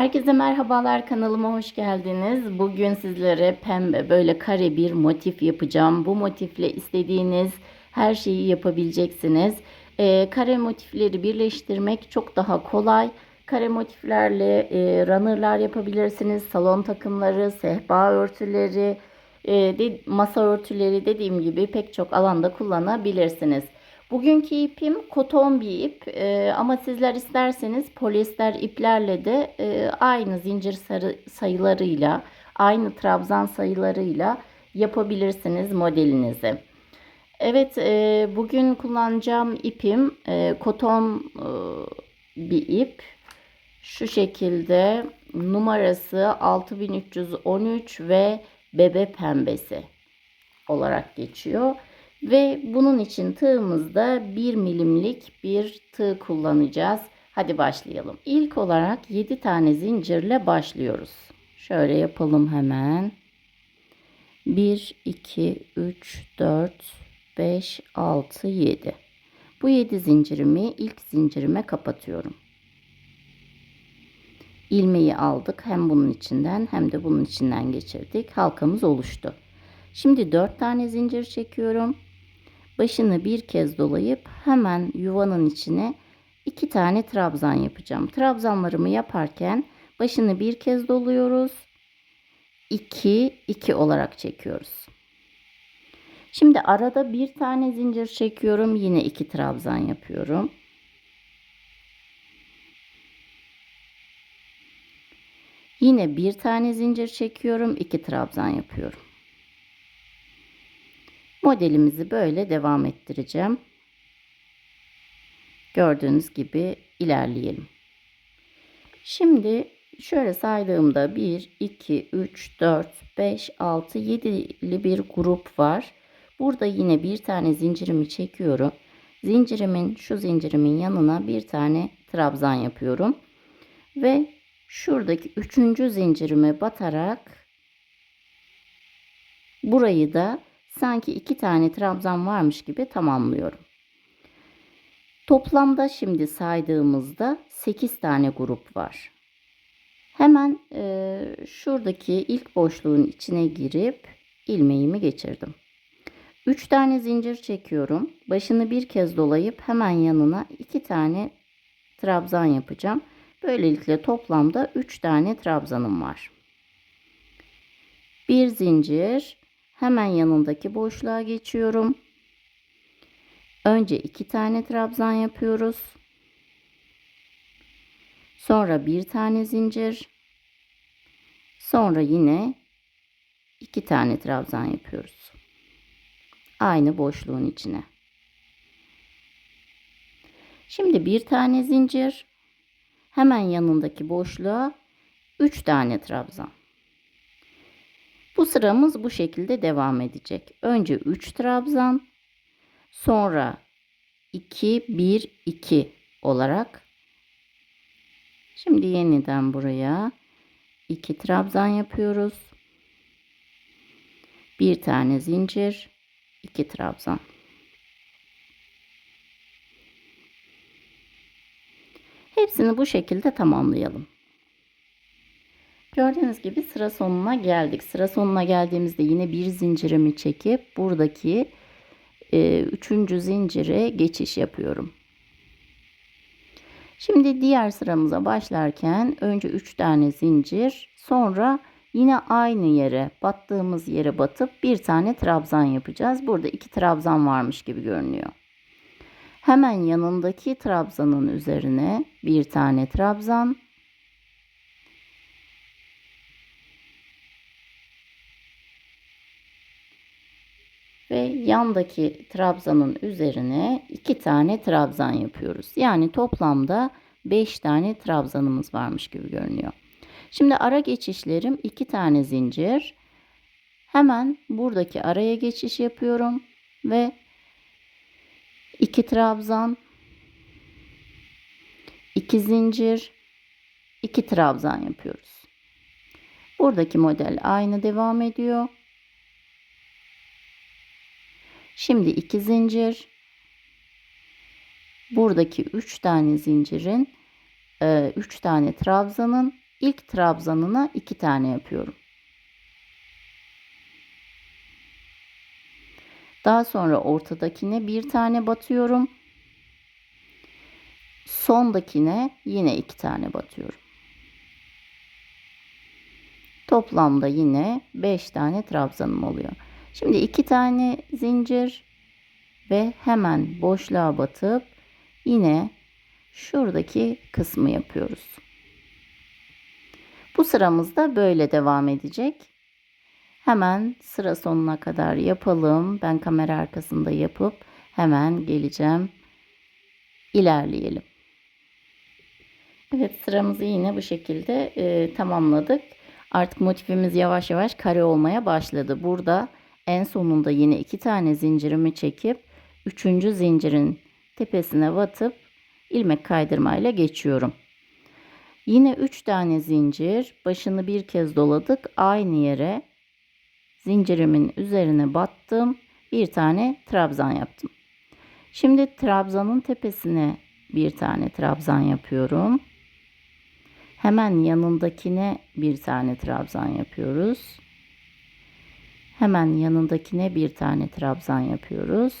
Herkese merhabalar kanalıma hoş geldiniz. Bugün sizlere pembe böyle kare bir motif yapacağım. Bu motifle istediğiniz her şeyi yapabileceksiniz. Ee, kare motifleri birleştirmek çok daha kolay. Kare motiflerle e, runnerlar yapabilirsiniz. Salon takımları, sehpa örtüleri, e, masa örtüleri dediğim gibi pek çok alanda kullanabilirsiniz. Bugünkü ipim koton bir ip e, ama sizler isterseniz polyester iplerle de e, aynı zincir sarı sayılarıyla, aynı trabzan sayılarıyla yapabilirsiniz modelinizi. Evet, e, bugün kullanacağım ipim e, koton e, bir ip. Şu şekilde numarası 6313 ve bebe pembesi olarak geçiyor. Ve bunun için tığımızda 1 milimlik bir tığ kullanacağız. Hadi başlayalım. İlk olarak 7 tane zincirle başlıyoruz. Şöyle yapalım hemen. 1, 2, 3, 4, 5, 6, 7. Bu 7 zincirimi ilk zincirime kapatıyorum. İlmeği aldık. Hem bunun içinden hem de bunun içinden geçirdik. Halkamız oluştu. Şimdi 4 tane zincir çekiyorum. Başını bir kez dolayıp hemen yuvanın içine iki tane trabzan yapacağım. Trabzanlarımı yaparken başını bir kez doluyoruz. 2 2 olarak çekiyoruz. Şimdi arada bir tane zincir çekiyorum. Yine iki trabzan yapıyorum. Yine bir tane zincir çekiyorum. iki trabzan yapıyorum. Modelimizi böyle devam ettireceğim. Gördüğünüz gibi ilerleyelim. Şimdi şöyle saydığımda 1, 2, 3, 4, 5, 6, 7'li bir grup var. Burada yine bir tane zincirimi çekiyorum. Zincirimin şu zincirimin yanına bir tane trabzan yapıyorum. Ve şuradaki üçüncü zincirime batarak burayı da sanki iki tane trabzan varmış gibi tamamlıyorum. Toplamda şimdi saydığımızda 8 tane grup var. Hemen e, şuradaki ilk boşluğun içine girip ilmeğimi geçirdim. 3 tane zincir çekiyorum. Başını bir kez dolayıp hemen yanına 2 tane trabzan yapacağım. Böylelikle toplamda 3 tane trabzanım var. Bir zincir, Hemen yanındaki boşluğa geçiyorum. Önce iki tane trabzan yapıyoruz. Sonra bir tane zincir. Sonra yine iki tane trabzan yapıyoruz. Aynı boşluğun içine. Şimdi bir tane zincir. Hemen yanındaki boşluğa üç tane trabzan. Bu sıramız bu şekilde devam edecek. Önce 3 trabzan, sonra 2 1 2 olarak Şimdi yeniden buraya 2 trabzan yapıyoruz. Bir tane zincir, 2 trabzan. Hepsini bu şekilde tamamlayalım. Gördüğünüz gibi sıra sonuna geldik. Sıra sonuna geldiğimizde yine bir zincirimi çekip buradaki e, üçüncü zincire geçiş yapıyorum. Şimdi diğer sıramıza başlarken önce 3 tane zincir sonra yine aynı yere battığımız yere batıp bir tane trabzan yapacağız. Burada iki trabzan varmış gibi görünüyor. Hemen yanındaki trabzanın üzerine bir tane trabzan ve yandaki trabzanın üzerine iki tane trabzan yapıyoruz. Yani toplamda 5 tane trabzanımız varmış gibi görünüyor. Şimdi ara geçişlerim iki tane zincir. Hemen buradaki araya geçiş yapıyorum ve iki trabzan, iki zincir, iki trabzan yapıyoruz. Buradaki model aynı devam ediyor. Şimdi iki zincir. Buradaki üç tane zincirin e, üç tane trabzanın ilk trabzanına iki tane yapıyorum. Daha sonra ortadakine bir tane batıyorum. Sondakine yine iki tane batıyorum. Toplamda yine 5 tane trabzanım oluyor. Şimdi iki tane zincir ve hemen boşluğa batıp yine şuradaki kısmı yapıyoruz. Bu sıramızda böyle devam edecek. Hemen sıra sonuna kadar yapalım. Ben kamera arkasında yapıp hemen geleceğim. İlerleyelim. Evet sıramızı yine bu şekilde e, tamamladık. Artık motifimiz yavaş yavaş kare olmaya başladı. Burada en sonunda yine iki tane zincirimi çekip üçüncü zincirin tepesine batıp ilmek kaydırmayla geçiyorum. Yine üç tane zincir başını bir kez doladık aynı yere zincirimin üzerine battım bir tane trabzan yaptım. Şimdi trabzanın tepesine bir tane trabzan yapıyorum. Hemen yanındakine bir tane trabzan yapıyoruz. Hemen yanındakine bir tane trabzan yapıyoruz.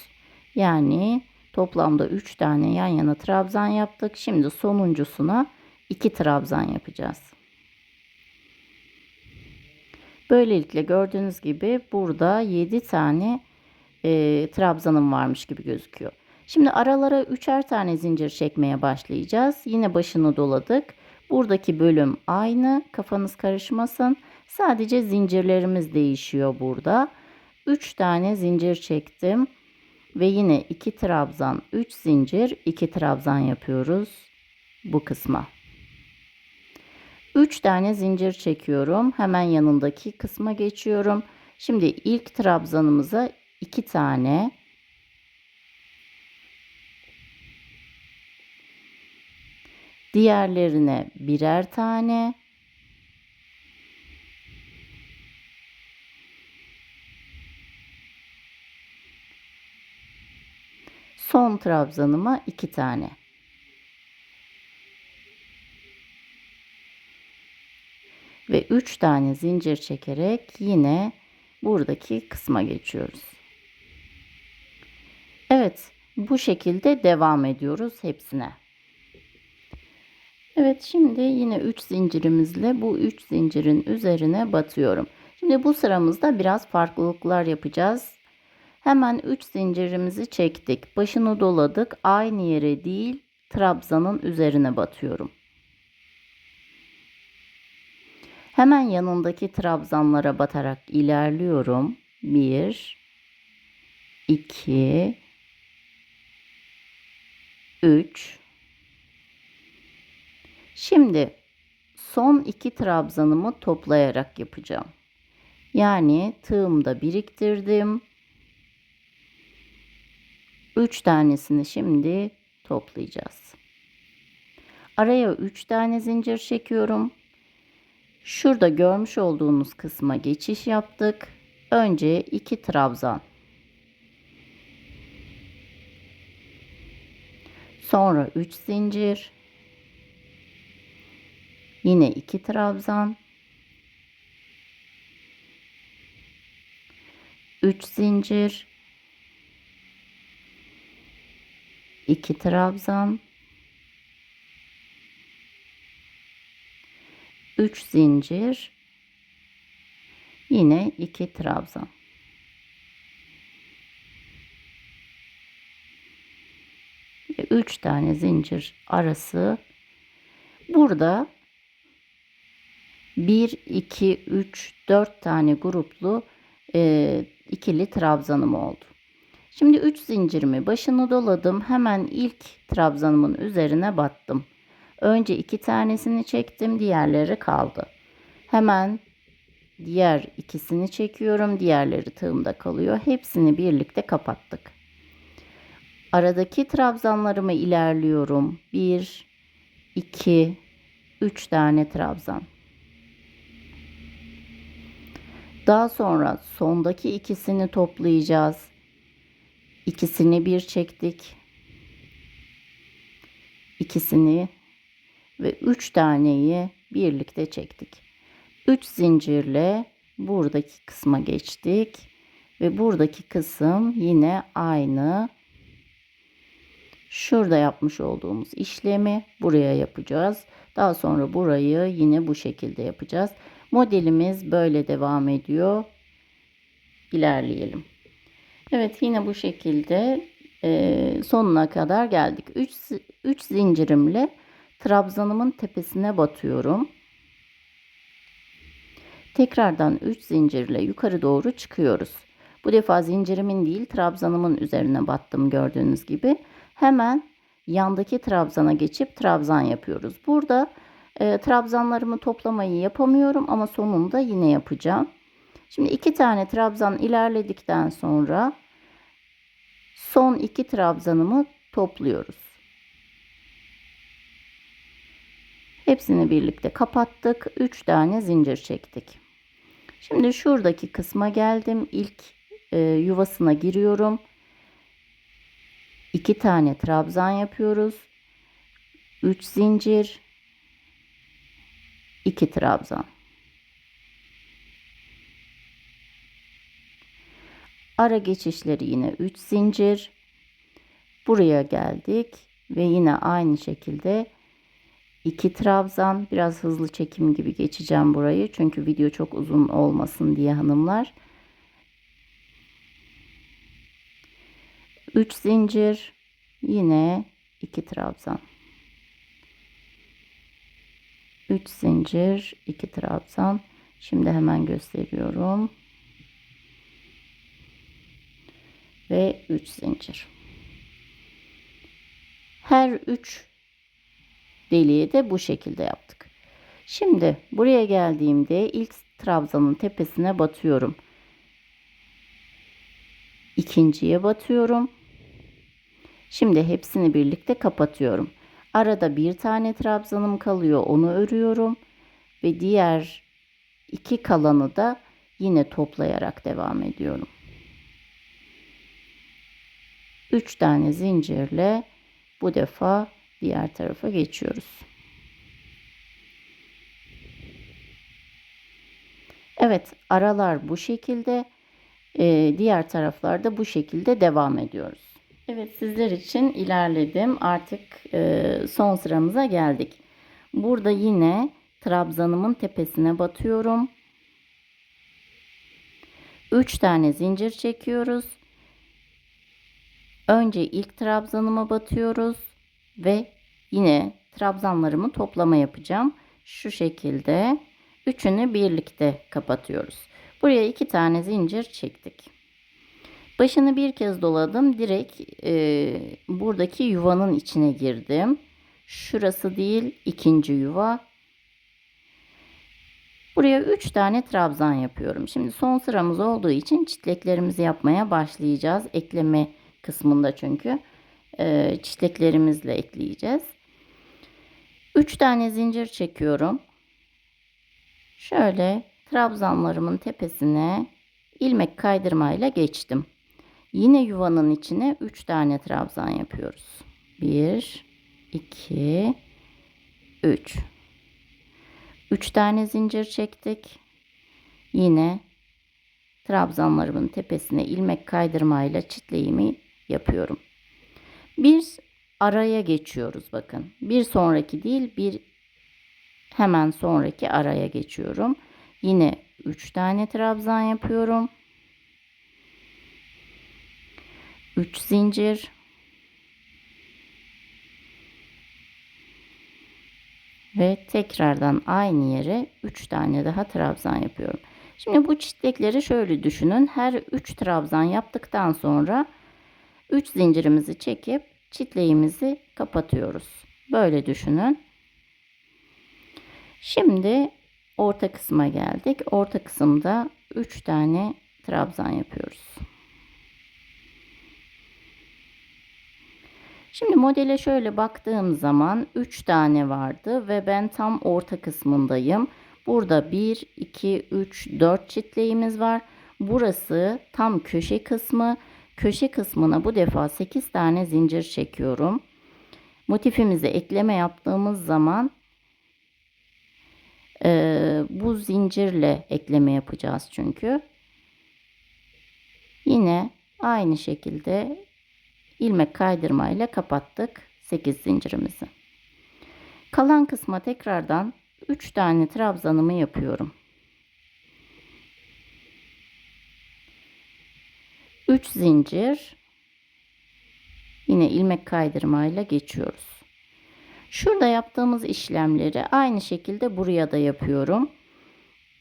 Yani toplamda 3 tane yan yana trabzan yaptık. Şimdi sonuncusuna 2 trabzan yapacağız. Böylelikle gördüğünüz gibi burada 7 tane e, trabzanım varmış gibi gözüküyor. Şimdi aralara üçer tane zincir çekmeye başlayacağız. Yine başını doladık. Buradaki bölüm aynı. Kafanız karışmasın. Sadece zincirlerimiz değişiyor burada. 3 tane zincir çektim. Ve yine 2 trabzan, 3 zincir, 2 trabzan yapıyoruz bu kısma. 3 tane zincir çekiyorum. Hemen yanındaki kısma geçiyorum. Şimdi ilk trabzanımıza 2 tane Diğerlerine birer tane. Son trabzanıma iki tane. Ve üç tane zincir çekerek yine buradaki kısma geçiyoruz. Evet, bu şekilde devam ediyoruz hepsine. Evet şimdi yine 3 zincirimizle bu 3 zincirin üzerine batıyorum. Şimdi bu sıramızda biraz farklılıklar yapacağız. Hemen 3 zincirimizi çektik. Başını doladık. Aynı yere değil trabzanın üzerine batıyorum. Hemen yanındaki trabzanlara batarak ilerliyorum. 1 2 3 Şimdi son iki trabzanımı toplayarak yapacağım. Yani tığımda biriktirdim. Üç tanesini şimdi toplayacağız. Araya üç tane zincir çekiyorum. Şurada görmüş olduğunuz kısma geçiş yaptık. Önce iki trabzan. Sonra 3 zincir. Yine iki trabzan. 3 zincir. 2 trabzan. 3 zincir. Yine 2 trabzan. Ve 3 tane zincir arası burada 1, 2, 3, 4 tane gruplu e, ikili trabzanım oldu. Şimdi 3 zincirimi başını doladım. Hemen ilk trabzanımın üzerine battım. Önce iki tanesini çektim. Diğerleri kaldı. Hemen diğer ikisini çekiyorum. Diğerleri tığımda kalıyor. Hepsini birlikte kapattık. Aradaki trabzanlarımı ilerliyorum. 1, 2, 3 tane trabzan. Daha sonra sondaki ikisini toplayacağız. İkisini bir çektik. İkisini ve üç taneyi birlikte çektik. 3 zincirle buradaki kısma geçtik ve buradaki kısım yine aynı şurada yapmış olduğumuz işlemi buraya yapacağız. Daha sonra burayı yine bu şekilde yapacağız. Modelimiz böyle devam ediyor. İlerleyelim. Evet yine bu şekilde e, sonuna kadar geldik. 3 3 zincirimle trabzanımın tepesine batıyorum. Tekrardan 3 zincirle yukarı doğru çıkıyoruz. Bu defa zincirimin değil trabzanımın üzerine battım gördüğünüz gibi. Hemen yandaki trabzana geçip trabzan yapıyoruz. Burada e, trabzanlarımı toplamayı yapamıyorum ama sonunda yine yapacağım. Şimdi iki tane trabzan ilerledikten sonra son iki trabzanımı topluyoruz. Hepsini birlikte kapattık. 3 tane zincir çektik. Şimdi şuradaki kısma geldim. İlk e, yuvasına giriyorum. 2 tane trabzan yapıyoruz. 3 zincir. 2 trabzan. Ara geçişleri yine 3 zincir. Buraya geldik ve yine aynı şekilde 2 trabzan. Biraz hızlı çekim gibi geçeceğim burayı. Çünkü video çok uzun olmasın diye hanımlar. 3 zincir. Yine 2 trabzan. 3 zincir, 2 trabzan. Şimdi hemen gösteriyorum. Ve 3 zincir. Her 3 deliği de bu şekilde yaptık. Şimdi buraya geldiğimde ilk trabzanın tepesine batıyorum. İkinciye batıyorum. Şimdi hepsini birlikte kapatıyorum. Arada bir tane trabzanım kalıyor. Onu örüyorum. Ve diğer iki kalanı da yine toplayarak devam ediyorum. 3 tane zincirle bu defa diğer tarafa geçiyoruz. Evet aralar bu şekilde e, diğer taraflarda bu şekilde devam ediyoruz. Evet sizler için ilerledim artık e, son sıramıza geldik. Burada yine trabzanımın tepesine batıyorum. 3 tane zincir çekiyoruz. Önce ilk trabzanıma batıyoruz ve yine trabzanlarımı toplama yapacağım. Şu şekilde üçünü birlikte kapatıyoruz. Buraya iki tane zincir çektik. Başını bir kez doladım. Direkt e, buradaki yuvanın içine girdim. Şurası değil ikinci yuva. Buraya 3 tane trabzan yapıyorum. Şimdi son sıramız olduğu için çitleklerimizi yapmaya başlayacağız. Ekleme kısmında çünkü e, çitleklerimizle ekleyeceğiz. 3 tane zincir çekiyorum. Şöyle trabzanlarımın tepesine ilmek kaydırmayla geçtim. Yine yuvanın içine 3 tane trabzan yapıyoruz. 1 2 3 3 tane zincir çektik. Yine trabzanlarımın tepesine ilmek kaydırmayla çitleğimi yapıyorum. Bir araya geçiyoruz bakın. Bir sonraki değil bir hemen sonraki araya geçiyorum. Yine 3 tane trabzan yapıyorum. 3 zincir ve tekrardan aynı yere 3 tane daha trabzan yapıyorum. Şimdi bu çitlekleri şöyle düşünün. Her 3 trabzan yaptıktan sonra 3 zincirimizi çekip çitleğimizi kapatıyoruz. Böyle düşünün. Şimdi orta kısma geldik. Orta kısımda 3 tane trabzan yapıyoruz. Şimdi modele şöyle baktığım zaman 3 tane vardı ve ben tam orta kısmındayım. Burada 1, 2, 3, 4 çitleğimiz var. Burası tam köşe kısmı. Köşe kısmına bu defa 8 tane zincir çekiyorum. Motifimize ekleme yaptığımız zaman Ee, bu zincirle ekleme yapacağız çünkü. Yine aynı şekilde ilmek kaydırmayla kapattık 8 zincirimizi. Kalan kısma tekrardan 3 tane trabzanımı yapıyorum. 3 zincir yine ilmek kaydırmayla geçiyoruz. Şurada yaptığımız işlemleri aynı şekilde buraya da yapıyorum.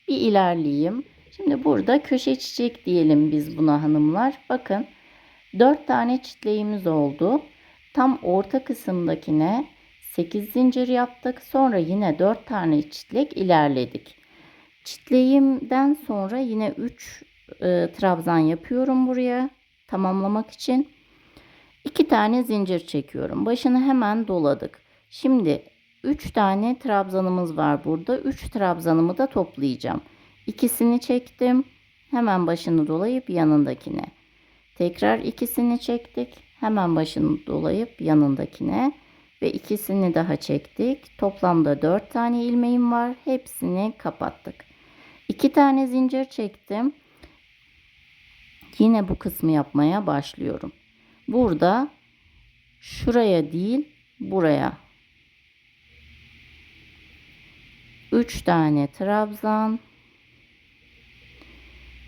Bir ilerleyeyim. Şimdi burada köşe çiçek diyelim biz buna hanımlar. Bakın 4 tane çitleğimiz oldu. Tam orta kısımdakine 8 zincir yaptık. Sonra yine 4 tane çitlek ilerledik. Çitleğimden sonra yine 3 e, trabzan yapıyorum buraya tamamlamak için. 2 tane zincir çekiyorum. Başını hemen doladık. Şimdi 3 tane trabzanımız var burada. 3 trabzanımı da toplayacağım. İkisini çektim. Hemen başını dolayıp yanındakine. Tekrar ikisini çektik. Hemen başını dolayıp yanındakine ve ikisini daha çektik. Toplamda 4 tane ilmeğim var. Hepsini kapattık. 2 tane zincir çektim. Yine bu kısmı yapmaya başlıyorum. Burada şuraya değil buraya 3 tane trabzan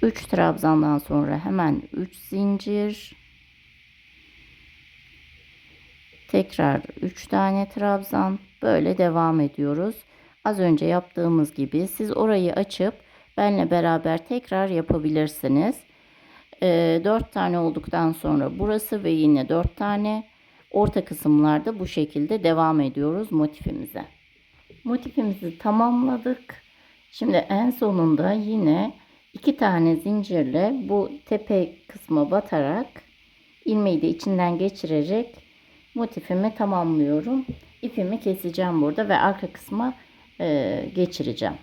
3 trabzandan sonra hemen 3 zincir tekrar 3 tane trabzan böyle devam ediyoruz. Az önce yaptığımız gibi siz orayı açıp benle beraber tekrar yapabilirsiniz. E, 4 tane olduktan sonra burası ve yine 4 tane orta kısımlarda bu şekilde devam ediyoruz motifimize. Motifimizi tamamladık. Şimdi en sonunda yine iki tane zincirle bu tepe kısma batarak ilmeği de içinden geçirerek motifimi tamamlıyorum. İpimi keseceğim burada ve arka kısma e, geçireceğim.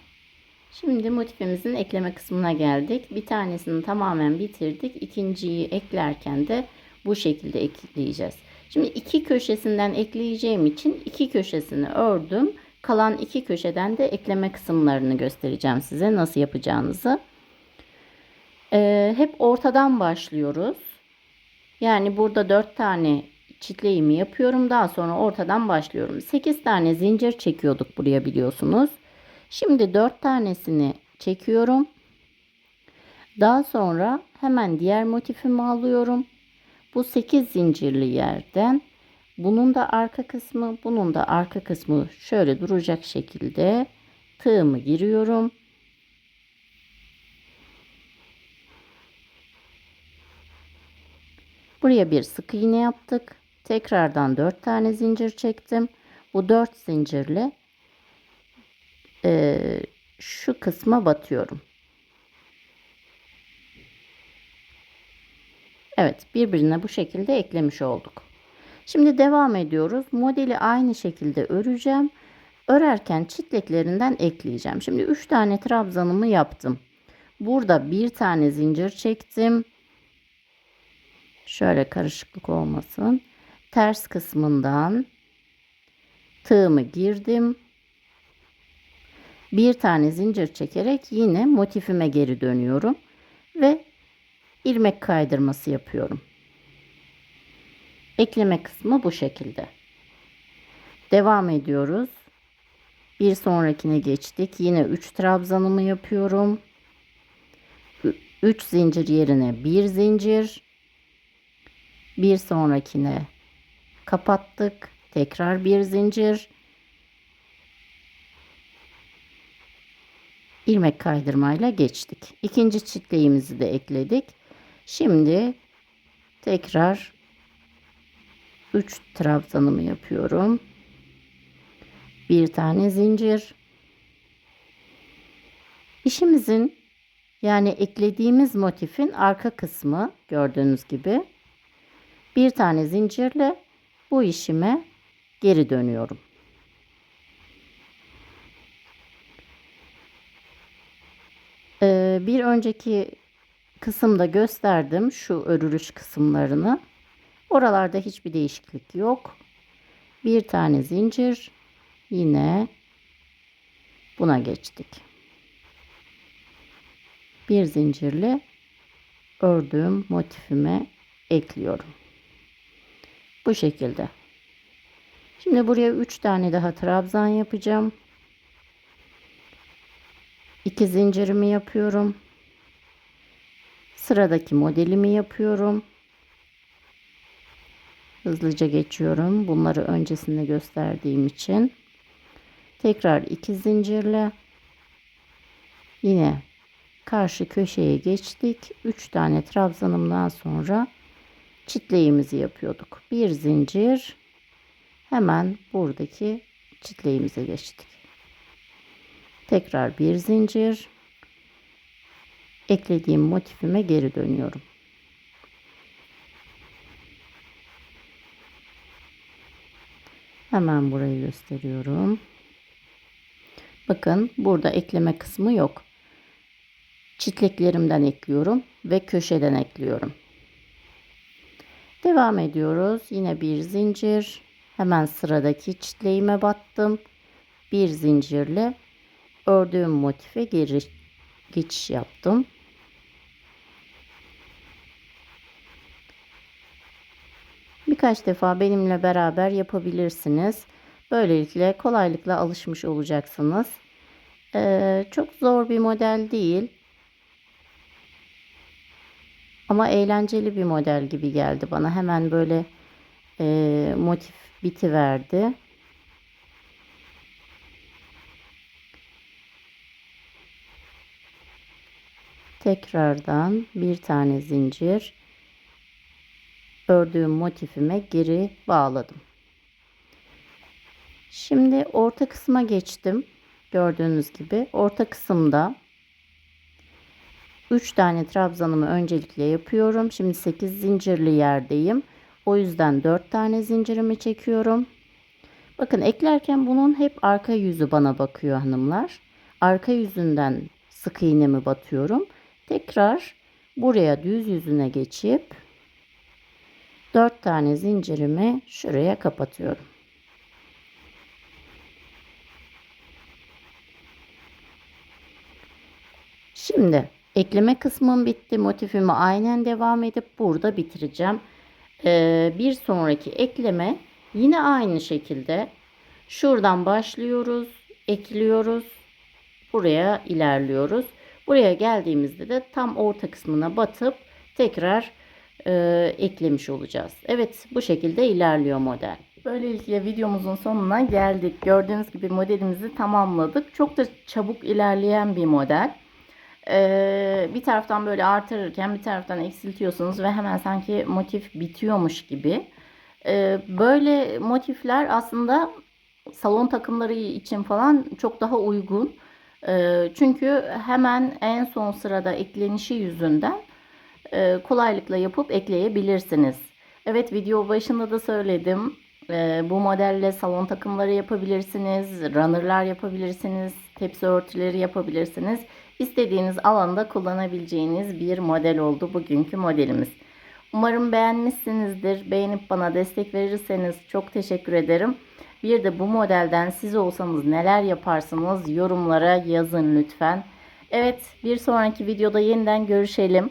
Şimdi motifimizin ekleme kısmına geldik. Bir tanesini tamamen bitirdik. İkinciyi eklerken de bu şekilde ekleyeceğiz. Şimdi iki köşesinden ekleyeceğim için iki köşesini ördüm. Kalan iki köşeden de ekleme kısımlarını göstereceğim size nasıl yapacağınızı. Ee, hep ortadan başlıyoruz. Yani burada 4 tane çitleğimi yapıyorum. Daha sonra ortadan başlıyorum. 8 tane zincir çekiyorduk buraya biliyorsunuz. Şimdi 4 tanesini çekiyorum. Daha sonra hemen diğer motifimi alıyorum. Bu 8 zincirli yerden bunun da arka kısmı, bunun da arka kısmı şöyle duracak şekilde tığımı giriyorum. Buraya bir sık iğne yaptık. Tekrardan 4 tane zincir çektim. Bu 4 zincirle e, şu kısma batıyorum. Evet birbirine bu şekilde eklemiş olduk. Şimdi devam ediyoruz. Modeli aynı şekilde öreceğim. Örerken çitleklerinden ekleyeceğim. Şimdi 3 tane trabzanımı yaptım. Burada bir tane zincir çektim. Şöyle karışıklık olmasın. Ters kısmından tığımı girdim. Bir tane zincir çekerek yine motifime geri dönüyorum ve ilmek kaydırması yapıyorum. Ekleme kısmı bu şekilde. Devam ediyoruz. Bir sonrakine geçtik. Yine 3 trabzanımı yapıyorum. 3 zincir yerine 1 zincir. Bir sonrakine kapattık. Tekrar bir zincir. İlmek kaydırmayla geçtik. İkinci çitleğimizi de ekledik. Şimdi tekrar 3 trabzanımı yapıyorum. Bir tane zincir. İşimizin yani eklediğimiz motifin arka kısmı gördüğünüz gibi bir tane zincirle bu işime geri dönüyorum. Ee, bir önceki kısımda gösterdim şu örülüş kısımlarını. Oralarda hiçbir değişiklik yok. Bir tane zincir yine Buna geçtik. Bir zincirle ördüğüm motifime ekliyorum. Bu şekilde. Şimdi buraya 3 tane daha trabzan yapacağım. 2 zincirimi yapıyorum. Sıradaki modelimi yapıyorum. Hızlıca geçiyorum. Bunları öncesinde gösterdiğim için. Tekrar 2 zincirle yine karşı köşeye geçtik. 3 tane trabzanımdan sonra çitleğimizi yapıyorduk. Bir zincir hemen buradaki çitleğimize geçtik. Tekrar bir zincir eklediğim motifime geri dönüyorum. Hemen burayı gösteriyorum. Bakın burada ekleme kısmı yok. Çitleklerimden ekliyorum ve köşeden ekliyorum. Devam ediyoruz. Yine bir zincir. Hemen sıradaki çitleğime battım. Bir zincirle ördüğüm motife geri geçiş yaptım. Birkaç defa benimle beraber yapabilirsiniz. Böylelikle kolaylıkla alışmış olacaksınız. Ee, çok zor bir model değil. Ama eğlenceli bir model gibi geldi bana. Hemen böyle e, motif biti verdi. Tekrardan bir tane zincir ördüğüm motifime geri bağladım. Şimdi orta kısma geçtim. Gördüğünüz gibi orta kısımda 3 tane trabzanımı öncelikle yapıyorum. Şimdi 8 zincirli yerdeyim. O yüzden 4 tane zincirimi çekiyorum. Bakın eklerken bunun hep arka yüzü bana bakıyor hanımlar. Arka yüzünden sık iğnemi batıyorum. Tekrar buraya düz yüzüne geçip 4 tane zincirimi şuraya kapatıyorum. Şimdi ekleme kısmım bitti. Motifimi aynen devam edip burada bitireceğim. Ee, bir sonraki ekleme yine aynı şekilde şuradan başlıyoruz, ekliyoruz. Buraya ilerliyoruz. Buraya geldiğimizde de tam orta kısmına batıp tekrar e, eklemiş olacağız. Evet bu şekilde ilerliyor model. Böylelikle videomuzun sonuna geldik. Gördüğünüz gibi modelimizi tamamladık. Çok da çabuk ilerleyen bir model. Ee, bir taraftan böyle artırırken bir taraftan eksiltiyorsunuz ve hemen sanki motif bitiyormuş gibi. Ee, böyle motifler aslında salon takımları için falan çok daha uygun. Ee, çünkü hemen en son sırada eklenişi yüzünden e, kolaylıkla yapıp ekleyebilirsiniz. Evet video başında da söyledim. E, bu modelle salon takımları yapabilirsiniz, runnerlar yapabilirsiniz, tepsi örtüleri yapabilirsiniz. İstediğiniz alanda kullanabileceğiniz bir model oldu bugünkü modelimiz. Umarım beğenmişsinizdir. Beğenip bana destek verirseniz çok teşekkür ederim. Bir de bu modelden siz olsanız neler yaparsınız yorumlara yazın lütfen. Evet bir sonraki videoda yeniden görüşelim.